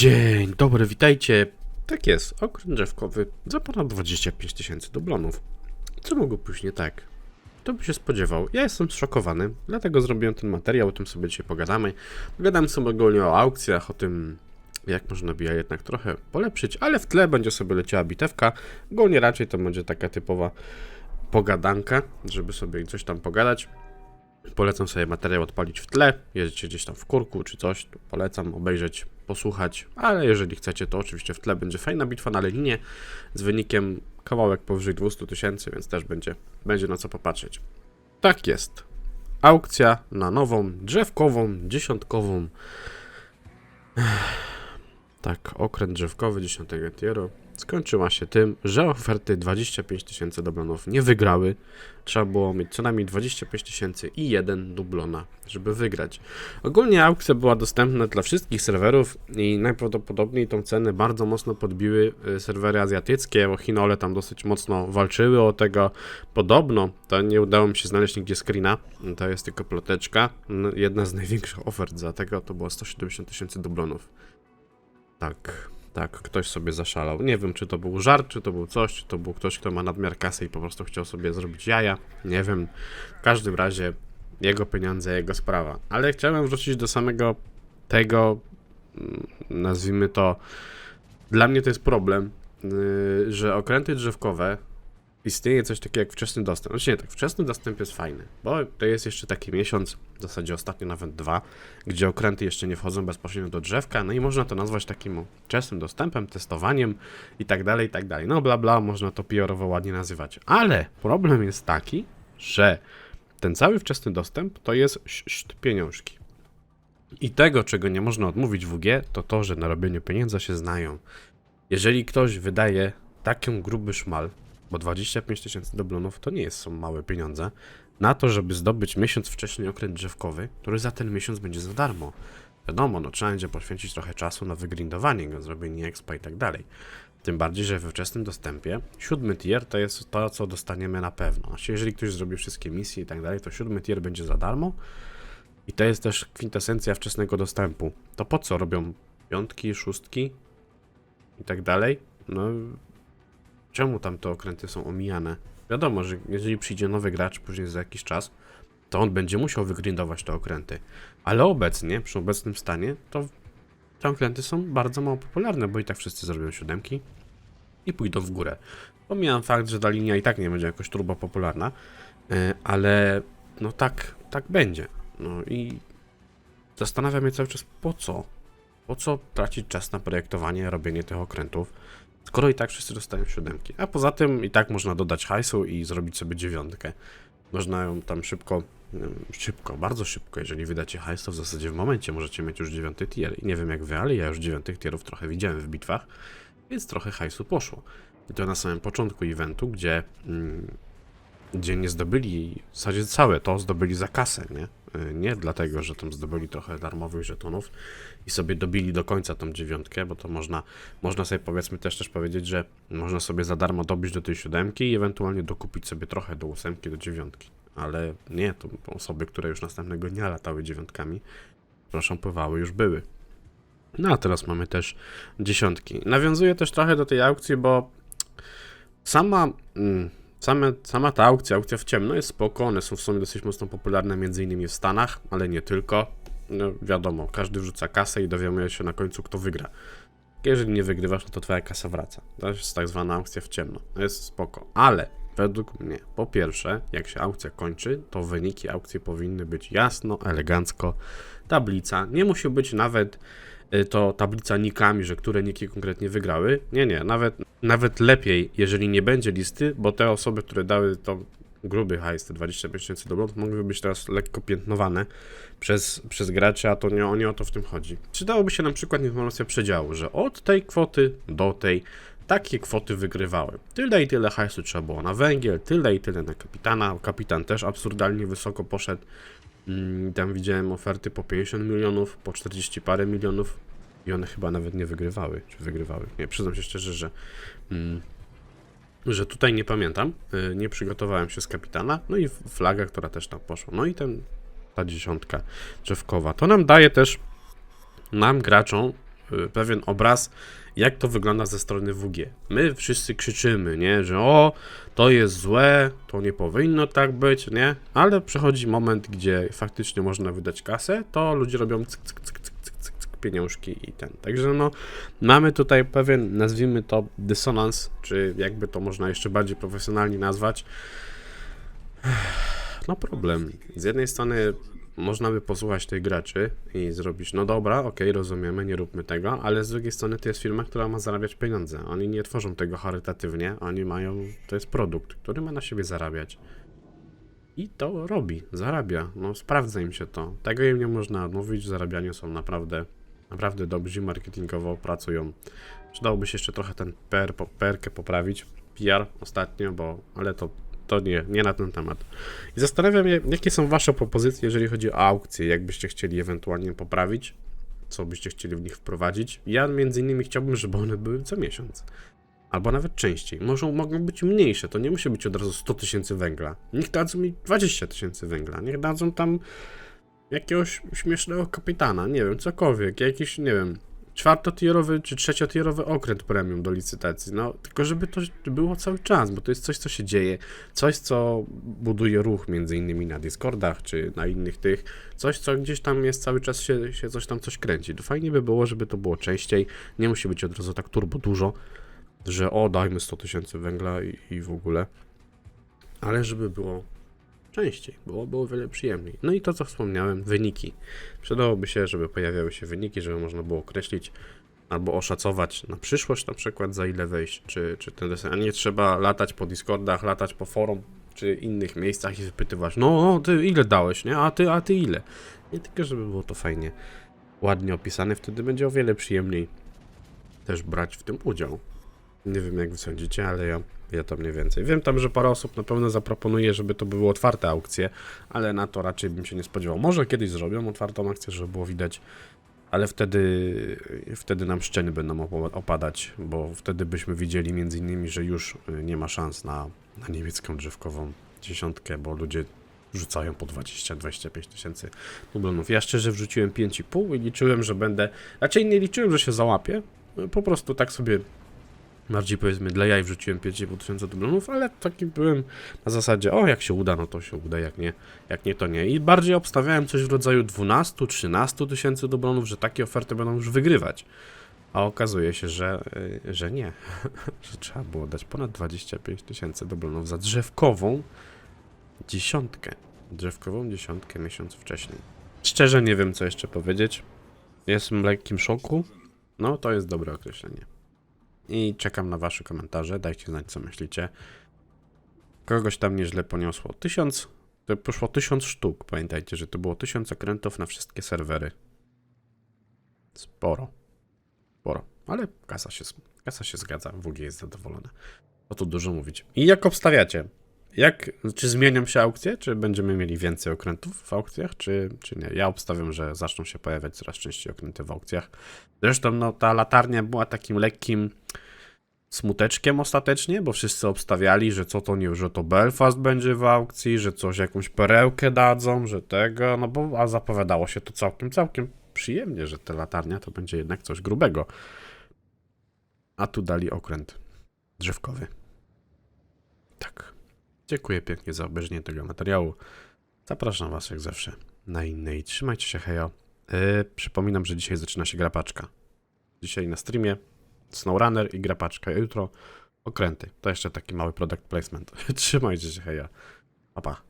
Dzień dobry, witajcie. Tak jest, okręt drzewkowy za ponad 25 tysięcy dublonów. Co mogło pójść nie tak? Kto by się spodziewał? Ja jestem zszokowany, dlatego zrobiłem ten materiał, o tym sobie dzisiaj pogadamy. Pogadamy sobie ogólnie o aukcjach, o tym jak można by je jednak trochę polepszyć, ale w tle będzie sobie leciała bitewka. Ogólnie raczej to będzie taka typowa pogadanka, żeby sobie coś tam pogadać. Polecam sobie materiał odpalić w tle. Jedziecie gdzieś tam w kurku czy coś, to polecam obejrzeć, posłuchać. Ale jeżeli chcecie, to oczywiście w tle będzie fajna bitwa na linię z wynikiem kawałek powyżej 200 tysięcy, więc też będzie, będzie na co popatrzeć. Tak jest. Aukcja na nową, drzewkową, dziesiątkową. Tak, okręt drzewkowy 10 tieru skończyła się tym, że oferty 25 tysięcy dublonów nie wygrały. Trzeba było mieć co najmniej 25 tysięcy i jeden dublona, żeby wygrać. Ogólnie aukcja była dostępna dla wszystkich serwerów i najprawdopodobniej tą cenę bardzo mocno podbiły y, serwery azjatyckie, bo Chinole tam dosyć mocno walczyły o tego. Podobno, to nie udało mi się znaleźć nigdzie screena, to jest tylko ploteczka. No, Jedna z największych ofert za tego to było 170 tysięcy dublonów. Tak, tak, ktoś sobie zaszalał. Nie wiem, czy to był żart, czy to był coś, czy to był ktoś, kto ma nadmiar kasy i po prostu chciał sobie zrobić jaja. Nie wiem. W każdym razie jego pieniądze, jego sprawa. Ale chciałem wrócić do samego tego, mm, nazwijmy to, dla mnie to jest problem, yy, że okręty drzewkowe istnieje coś takiego jak wczesny dostęp. Znaczy nie tak, wczesny dostęp jest fajny, bo to jest jeszcze taki miesiąc, w zasadzie ostatnio nawet dwa, gdzie okręty jeszcze nie wchodzą bezpośrednio do drzewka, no i można to nazwać takim wczesnym dostępem, testowaniem i tak dalej, i tak dalej. No bla bla, można to PR-owo ładnie nazywać. Ale problem jest taki, że ten cały wczesny dostęp to jest pieniążki. I tego, czego nie można odmówić WG, to to, że na robieniu pieniędzy się znają. Jeżeli ktoś wydaje taką gruby szmal, bo 25 tysięcy dublonów to nie jest, są małe pieniądze, na to, żeby zdobyć miesiąc wcześniej okręt drzewkowy, który za ten miesiąc będzie za darmo. Wiadomo, no trzeba będzie poświęcić trochę czasu na wygrindowanie go, zrobienie expa i tak dalej. Tym bardziej, że we wczesnym dostępie siódmy tier to jest to, co dostaniemy na pewno. Znaczy, jeżeli ktoś zrobi wszystkie misje i tak dalej, to siódmy tier będzie za darmo. I to jest też kwintesencja wczesnego dostępu. To po co robią piątki, szóstki i tak dalej? No, czemu tam te okręty są omijane? Wiadomo, że jeżeli przyjdzie nowy gracz później za jakiś czas, to on będzie musiał wygrindować te okręty. Ale obecnie, przy obecnym stanie, to te okręty są bardzo mało popularne, bo i tak wszyscy zrobią siódemki i pójdą w górę. Pomijam fakt, że ta linia i tak nie będzie jakoś turbo popularna, e, ale no tak, tak będzie. No i zastanawiam się cały czas po co? Po co tracić czas na projektowanie, robienie tych okrętów, skoro i tak wszyscy dostają siódemki. A poza tym i tak można dodać hajsu i zrobić sobie dziewiątkę. Można ją tam szybko, wiem, szybko, bardzo szybko, jeżeli wydacie hajs, to w zasadzie w momencie możecie mieć już dziewiąty tier. I nie wiem jak wy, ale ja już dziewiątych tierów trochę widziałem w bitwach, więc trochę hajsu poszło. I to na samym początku eventu, gdzie, mm, gdzie nie zdobyli, w zasadzie całe to zdobyli za kasę, nie? Y, Nie dlatego, że tam zdobyli trochę darmowych żetonów i sobie dobili do końca tą dziewiątkę, bo to można, można sobie powiedzmy też też powiedzieć, że można sobie za darmo dobić do tej siódemki i ewentualnie dokupić sobie trochę do ósemki, do dziewiątki. Ale nie, to osoby, które już następnego dnia latały dziewiątkami, proszę, pływały, już były. No a teraz mamy też dziesiątki. Nawiązuję też trochę do tej aukcji, bo sama, mm, same, sama ta aukcja, aukcja w ciemno jest spoko, one są w sumie dosyć mocno popularne między innymi w Stanach, ale nie tylko. No wiadomo, każdy wrzuca kasę i dowiaduje się na końcu kto wygra. Jeżeli nie wygrywasz, no to twoja kasa wraca. To jest tak zwana aukcja w ciemno. Jest spoko. Ale według mnie, po pierwsze, jak się aukcja kończy, to wyniki aukcji powinny być jasno, elegancko. Tablica nie musi być nawet to tablica nikami, że które niki konkretnie wygrały. Nie, nie, nawet, nawet lepiej, jeżeli nie będzie listy, bo te osoby, które dały to gruby hajs, te 25 tysięcy dolarów, mogłyby być teraz lekko piętnowane przez, przez gracza, a to nie, nie o to w tym chodzi. Przydałoby się na przykład informacja przedziału, że od tej kwoty do tej takie kwoty wygrywały. Tyle i tyle hajsu trzeba było na węgiel, tyle i tyle na kapitana. Kapitan też absurdalnie wysoko poszedł. Mm, Tam widziałem oferty po 50 milionów, po 40 parę milionów i one chyba nawet nie wygrywały. Czy wygrywały? Nie, przyznam się szczerze, że, mm, że tutaj nie pamiętam. Y, Nie przygotowałem się z kapitana. No i flaga, która też tam poszła. No i ten, ta dziesiątka drzewkowa. To nam daje też nam graczom pewien obraz, jak to wygląda ze strony WG. My wszyscy krzyczymy, nie, że o, to jest złe, to nie powinno tak być, nie? Ale przychodzi moment, gdzie faktycznie można wydać kasę, to ludzie robią cyk, cyk, cyk, cyk, cyk, cyk, cyk pieniążki i ten. Także no, mamy tutaj pewien, nazwijmy to dysonans, czy jakby to można jeszcze bardziej profesjonalnie nazwać. No problem. Z jednej strony można by posłuchać tych graczy i zrobić, no dobra, okej, rozumiemy, nie róbmy tego, ale z drugiej strony to jest firma, która ma zarabiać pieniądze. Oni nie tworzą tego charytatywnie, oni mają, to jest produkt, który ma na siebie zarabiać. I to robi, zarabia. No sprawdza im się to. Tego im nie można odmówić, w zarabianiu są naprawdę, naprawdę dobrzy, marketingowo pracują. Przydałoby się jeszcze trochę ten PR, po- PR-kę poprawić, PR ostatnio, bo, ale to, to nie, nie na ten temat. I zastanawiam się, jakie są Wasze propozycje, jeżeli chodzi o aukcje, jakbyście chcieli ewentualnie poprawić, co byście chcieli w nich wprowadzić. Ja między innymi chciałbym, żeby one były co miesiąc. Albo nawet częściej. Może, mogą być mniejsze, to nie musi być od razu 100 tysięcy węgla. Niech dadzą mi 20 tysięcy węgla, niech dadzą tam jakiegoś śmiesznego kapitana, nie wiem, cokolwiek, jakiś, nie wiem, czwartotierowy czy trzeciotierowy okręt premium do licytacji. No, tylko żeby to było cały czas, bo to jest coś, co się dzieje, coś, co buduje ruch między innymi na Discordach czy na innych tych, coś, co gdzieś tam jest cały czas się, się coś tam coś kręci. To fajnie by było, żeby to było częściej, nie musi być od razu tak turbo dużo, że o, dajmy 100 tysięcy węgla i, i w ogóle, ale żeby było częściej, było, było wiele przyjemniej. No i to, co wspomniałem, wyniki. Przydałoby się, żeby pojawiały się wyniki, żeby można było określić albo oszacować na przyszłość na przykład za ile wejść, czy, czy ten desen, a nie trzeba latać po Discordach, latać po forum, czy innych miejscach i wypytywać, no, no ty ile dałeś, nie, a ty, a ty ile. Nie tylko, żeby było to fajnie, ładnie opisane, wtedy będzie o wiele przyjemniej też brać w tym udział. Nie wiem jak wy sądzicie, ale ja, ja to mniej więcej. Wiem tam, że parę osób na pewno zaproponuje, żeby to były otwarte aukcje, ale na to raczej bym się nie spodziewał. Może kiedyś zrobią otwartą akcję, żeby było widać, ale wtedy, wtedy nam szczeny będą opadać, bo wtedy byśmy widzieli między innymi, że już y, nie ma szans na, na niemiecką drzewkową dziesiątkę, bo ludzie rzucają po 20-25 tysięcy dublonów. Ja szczerze wrzuciłem 5,5 i liczyłem, że będę, raczej nie liczyłem, że się załapię, po prostu tak sobie bardziej powiedzmy dla jaj wrzuciłem 5,5 tysiąca dublonów, ale taki byłem na zasadzie, o jak się uda, no to się uda, jak nie, jak nie to nie. I bardziej obstawiałem coś w rodzaju 12-13 tysięcy dublonów, że takie oferty będą już wygrywać. A okazuje się, że, y, że nie, że trzeba było dać ponad 25 tysięcy dublonów za drzewkową dziesiątkę. Drzewkową dziesiątkę miesiąc wcześniej. Szczerze nie wiem, co jeszcze powiedzieć. Jestem w lekkim szoku. No, to jest dobre określenie. I czekam na wasze komentarze. Dajcie znać, co myślicie. Kogoś tam nieźle poniosło. Tysiąc. To poszło tysiąc sztuk. Pamiętajcie, że to było tysiąc okrętów na wszystkie serwery. Sporo. Sporo. Ale kasa się, kasa się zgadza. WG jest zadowolona. O tu dużo mówić. I jak obstawiacie? Jak, czy zmienią się aukcje? Czy będziemy mieli więcej okrętów w aukcjach, czy, czy nie? Ja obstawiam, że zaczną się pojawiać coraz częściej okręty w aukcjach. Zresztą no, ta latarnia była takim lekkim smuteczkiem ostatecznie, bo wszyscy obstawiali, że co to nie, że to Belfast będzie w aukcji, że coś, jakąś perełkę dadzą, że tego, no bo a zapowiadało się to całkiem, całkiem przyjemnie, że ta latarnia to będzie jednak coś grubego. A tu dali okręt drzewkowy. Tak. Dziękuję pięknie za obejrzenie tego materiału. Zapraszam Was jak zawsze na inne i trzymajcie się hejo. Yy, przypominam, że dzisiaj zaczyna się grapaczka. Dzisiaj na streamie SnowRunner i grapaczka, jutro okręty. To jeszcze taki mały product placement. Trzymajcie się heja. Pa, pa.